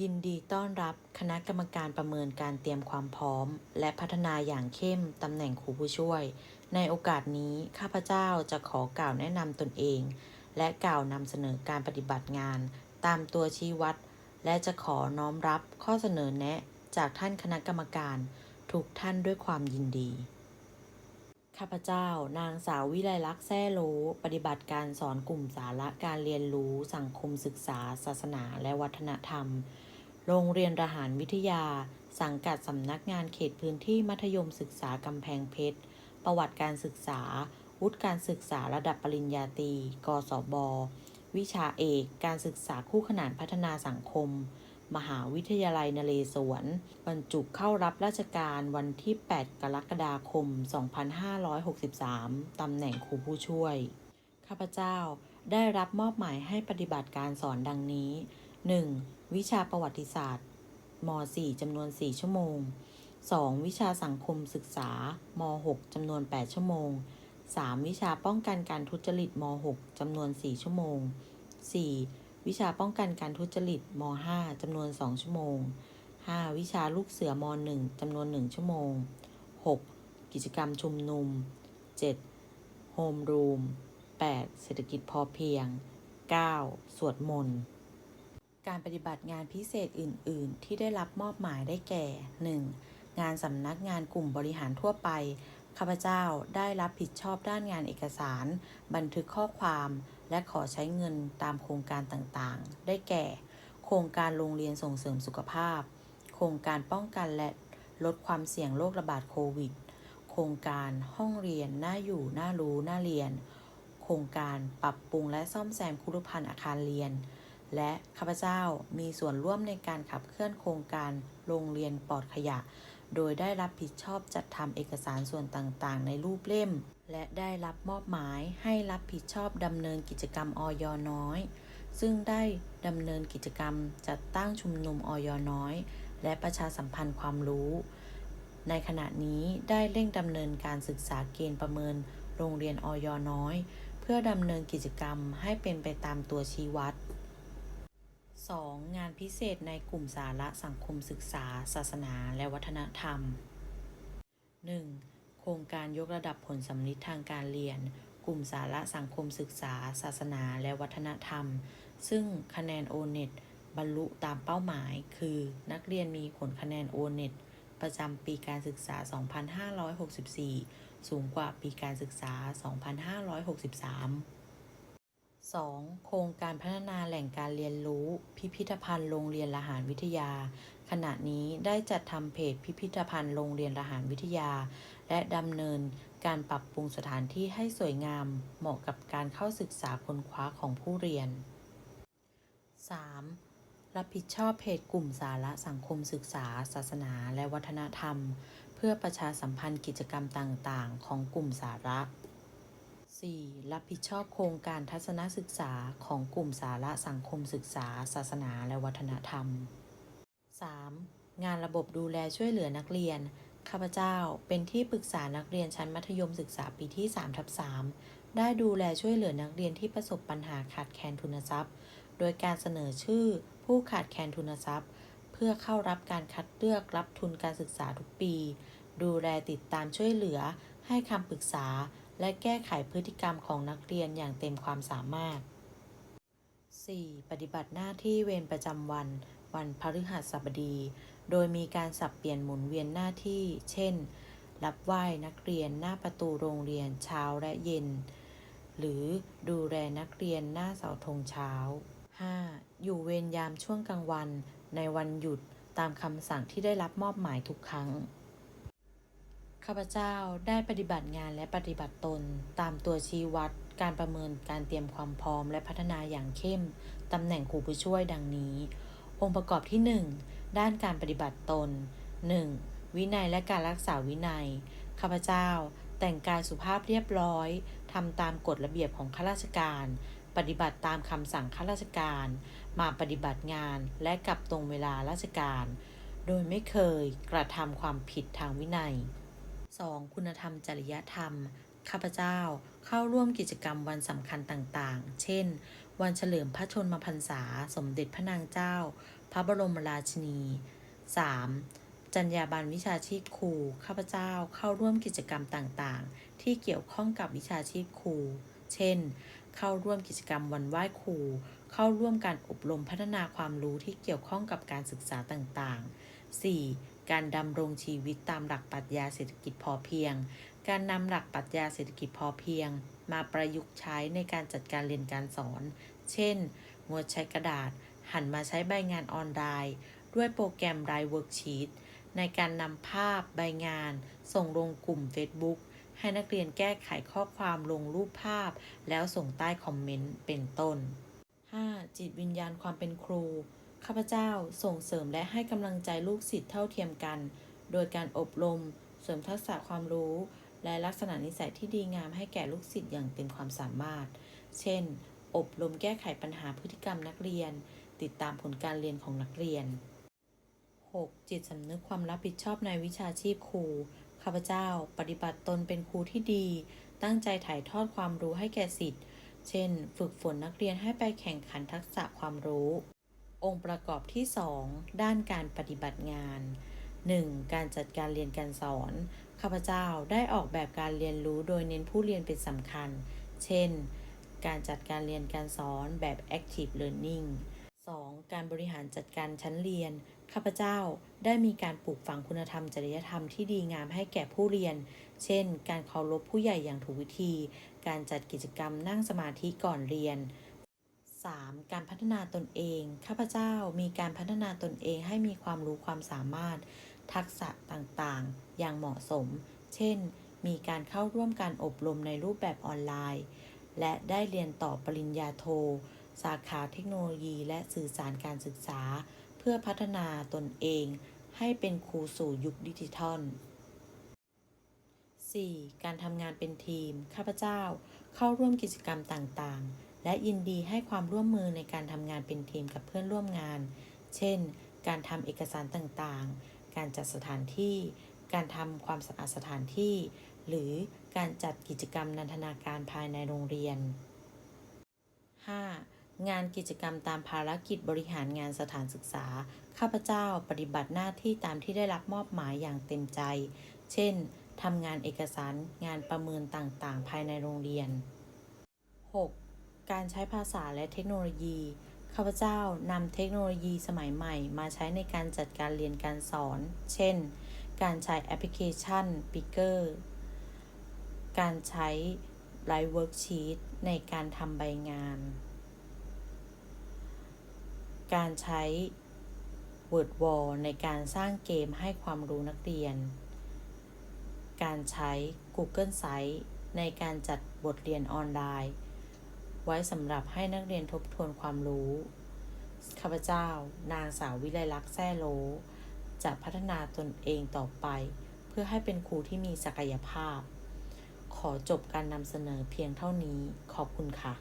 ยินดีต้อนรับคณะกรรมการประเมินการเตรียมความพร้อม และพัฒนาอย่างเข้มตำแหน่งครูผู้ช่วย ในโอกาสนี้ข้าพเจ้าจะขอกล่าวแนะนำตนเอง และกล่าวนำเสนอการปฏิบัติงาน ตามตัวชี้วัด และจะขอน้อมรับข้อเสนอแนะ จากท่านคณะกรรมการทุกท่านด้วยความยินดี ข้าพเจ้านางสาววิไลลักษณ์แซ่โลปฏิบัติการสอนกลุ่มสาระการเรียนรู้สังคมศึกษา ศาสนาและวัฒนธรรม โรงเรียนทหารวิทยา สังกัดสำนักงานเขตพื้นที่มัธยมศึกษากำแพงเพชร ประวัติการศึกษา วุฒิการศึกษาระดับปริญญาตรี กศบ วิชาเอก การศึกษาคู่ขนานพัฒนาสังคม มหาวิทยาลัยนเรศวร บรรจุเข้ารับราชการวันที่ 8 กรกฎาคม 2563 ตำแหน่งครูผู้ช่วย ข้าพเจ้าได้รับมอบหมายให้ปฏิบัติการสอนดังนี้ 1. วิชาประวัติศาสตร์ม .4 จำนวน 4 ชั่วโมง 2. วิชาสังคมศึกษาม6จำนวน 8 ชั่วโมง 3. วิชาป้องกันการทุจริตม6จำนวน 4 ชั่วโมง 4. วิชาป้องกันการทุจริตม5จำนวน 2 ชั่วโมง 5. วิชาลูกเสือม1จำนวน 1 ชั่วโมง 6. กิจกรรมชุมนุม 7. โฮมรูม 8. เศรษฐกิจพอเพียง 9. สวดมนต์ การปฏิบัติงานพิเศษอื่น ๆ ที่ได้รับมอบหมายได้แก่ 1. งานสำนักงานกลุ่มบริหารทั่วไปข้าพเจ้าได้รับผิดชอบด้านงานเอกสาร บันทึกข้อความ และขอใช้เงินตามโครงการต่างๆ ได้แก่ โครงการโรงเรียนส่งเสริมสุขภาพ โครงการป้องกันและลดความเสี่ยงโรคระบาดโควิด โครงการห้องเรียนน่าอยู่น่ารู้น่าเรียน โครงการปรับปรุงและซ่อมแซมคุรุพันธ์อาคารเรียน และข้าพเจ้ามีส่วนร่วมในการขับเคลื่อนโครงการโรงเรียนปลอดขยะ โดยได้รับผิดชอบจัดทำเอกสารส่วนต่างๆ ในรูปเล่ม และได้รับมอบหมายให้รับผิดชอบดำเนินกิจกรรมออยน้อย ซึ่งได้ดำเนินกิจกรรมจัดตั้งชุมนุมออยน้อย และประชาสัมพันธ์ความรู้ ในขณะนี้ได้เร่งดำเนินการศึกษาเกณฑ์ประเมินโรงเรียนออยน้อย เพื่อดำเนินกิจกรรมให้เป็นไปตามตัวชี้วัด 2. งานพิเศษในกลุ่มสาระสังคมศึกษา ศาสนา และวัฒนธรรม 1. โครงการยกระดับผลสำลิดทางการเรียน กลุ่มสาระสังคมศึกษา ศาสนา และวัฒนธรรม ซึ่งคะแนน o n e t บรรลุตามเป้าหมาย คือนักเรียนมีผลคะแนน o n e t ประจำปีการศึกษา 2564 สูงกว่าปีการศึกษา 2563 2. โครงการพัฒนาแหล่งการเรียนรู้ พิพิธภัณฑ์โรงเรียนละหารวิทยา ขณะนี้ได้จัดทำเพจพิพิธภัณฑ์โรงเรียนละหารวิทยา และดำเนินการปรับปรุงสถานที่ให้สวยงาม เหมาะกับการเข้าศึกษาค้นคว้าของผู้เรียน 3. รับผิดชอบเพจกลุ่มสาระสังคมศึกษา ศาสนา และวัฒนธรรม เพื่อประชาสัมพันธ์กิจกรรมต่าง ๆ ของกลุ่มสาระ 4. รับผิดชอบโครงการทัศนศึกษาของกลุ่มสาระสังคมศึกษา ศาสนาและวัฒนธรรม 3. งานระบบดูแลช่วยเหลือนักเรียน ข้าพเจ้าเป็นที่ปรึกษานักเรียนชั้นมัธยมศึกษาปีที่3ทับ3ได้ดูแลช่วยเหลือนักเรียนที่ประสบปัญหาขาดแคลนทุนทรัพย์ โดยการเสนอชื่อผู้ขาดแคลนทุนทรัพย์ เพื่อเข้ารับการคัดเลือกรับทุนการศึกษาทุกปี ดูแลติดตามช่วยเหลือ ให้คำปรึกษา และแก้ไขพฤติกรรมของนักเรียนอย่างเต็มความสามารถ 4. ปฏิบัติหน้าที่เวรประจำวัน วันพฤหัสบดี โดยมีการสับเปลี่ยนหมุนเวียนหน้าที่ เช่น รับไหว้นักเรียนหน้าประตูโรงเรียนเช้าและเย็น หรือดูแลนักเรียนหน้าเสาธงเช้า 5. อยู่เวรยามช่วงกลางวัน ในวันหยุดตามคำสั่งที่ได้รับมอบหมายทุกครั้ง ข้าพเจ้าได้ปฏิบัติงานและปฏิบัติตน ตามตัวชี้วัด การประเมินการเตรียมความพร้อมและพัฒนาอย่างเข้ม ตำแหน่งครูผู้ช่วยดังนี้ องค์ประกอบที่ 1 ด้านการปฏิบัติตน 1. วินัยและการรักษาวินัย ข้าพเจ้าแต่งกายสุภาพเรียบร้อย ทำตามกฎระเบียบของข้าราชการ ปฏิบัติตามคำสั่งข้าราชการ มาปฏิบัติงานและกลับตรงเวลาราชการ โดยไม่เคยกระทำความผิดทางวินัย 2. คุณธรรมจริยธรรม ข้าพเจ้าเข้าร่วมกิจกรรมวันสำคัญต่างๆ เช่น วันเฉลิมพระชนมพรรษา สมเด็จพระนางเจ้า พระบรมราชินี 3. จรรยาบรรณวิชาชีพครู ข้าพเจ้าเข้าร่วมกิจกรรมต่างๆ ที่เกี่ยวข้องกับวิชาชีพครู เช่น เข้าร่วมกิจกรรมวันไหว้ครู เข้าร่วมการอบรมพัฒนาความรู้ที่เกี่ยวข้องกับการศึกษาต่างๆ 4. การดำรงชีวิตตามหลักปรัชญาเศรษฐกิจพอเพียง การนำหลักปรัชญาเศรษฐกิจพอเพียง มาประยุกต์ใช้ในการจัดการเรียนการสอน เช่น งดใช้กระดาษ หันมาใช้ใบงานออนไลน์ ด้วยโปรแกรม Drive Worksheet ในการนำภาพใบงาน ส่งลงกลุ่ม Facebook ให้นักเรียนแก้ไขข้อความลงรูปภาพ แล้วส่งใต้คอมเมนต์เป็นต้น 5. จิตวิญญาณความเป็นครู ข้าพเจ้าส่งเสริมและให้กำลังใจลูกศิษย์เท่าเทียมกัน โดยการอบรม เสริมทักษะความรู้ และลักษณะนิสัยที่ดีงามให้แก่ลูกศิษย์อย่างเต็มความสามารถ เช่น อบรมแก้ไขปัญหาพฤติกรรมนักเรียน ติดตามผลการเรียนของนักเรียน 6. จิตสำนึกความรับผิดชอบในวิชาชีพครู ข้าพเจ้า ปฏิบัติตนเป็นครูที่ดี ตั้งใจถ่ายทอดความรู้ให้แก่สิทธิ์เช่น ฝึกฝนนักเรียนให้ไปแข่งขันทักษะความรู้ องค์ประกอบที่ 2 ด้านการปฏิบัติงาน 1. การจัดการเรียนการสอน ข้าพเจ้าได้ออกแบบการเรียนรู้โดยเน้นผู้เรียนเป็นสำคัญ เช่น การจัดการเรียนการสอนแบบ active learning 2. การบริหารจัดการชั้นเรียน ข้าพเจ้าได้มีการปลูกฝังคุณธรรมจริยธรรมที่ดีงามให้แก่ผู้เรียน เช่น การเคารพผู้ใหญ่อย่างถูกวิธี การจัดกิจกรรมนั่งสมาธิก่อนเรียน 3. การพัฒนาตนเอง ข้าพเจ้ามีการพัฒนาตนเองให้มีความรู้ความสามารถ ทักษะต่างๆ อย่างเหมาะสม เช่น มีการเข้าร่วมการอบรมในรูปแบบออนไลน์ และได้เรียนต่อปริญญาโท สาขาเทคโนโลยี และสื่อสารการศึกษา เพื่อพัฒนาตนเอง ให้เป็นครูสู่ยุคดิจิทัล 4. การทำงานเป็นทีม ข้าพเจ้าเข้าร่วมกิจกรรมต่างๆ และยินดีให้ความร่วมมือในการทำงานเป็นทีมกับเพื่อนร่วมงาน เช่น การทำเอกสารต่างๆ การจัดสถานที่ การทำความสะอาดสถานที่ หรือการจัดกิจกรรมนันทนาการภายในโรงเรียน 5. งานกิจกรรมตามภารกิจบริหารงานสถานศึกษา ข้าพเจ้าปฏิบัติหน้าที่ตามที่ได้รับมอบหมายอย่างเต็มใจ เช่นทำงานเอกสารงานประเมินต่างๆ ภายในโรงเรียน 6. การใช้ภาษาและเทคโนโลยี ข้าพเจ้านำเทคโนโลยีสมัยใหม่ มาใช้ในการจัดการเรียนการสอน เช่น การใช้แอปพลิเคชัน p i c k e r การใช้ Live Worksheet ในการทำใบงาน การใช้ Word Wall ในการสร้างเกมให้ความรู้นักเรียน การใช้ Google Sites ในการจัดบทเรียนออนไลน์ ไว้สำหรับให้นักเรียนทบทวนความรู้ ข้าพเจ้า นางสาววิไลลักษณ์แซ่โล จะพัฒนาตนเองต่อไป เพื่อให้เป็นครูที่มีศักยภาพ ขอจบการนำเสนอเพียงเท่านี้ ขอบคุณค่ะ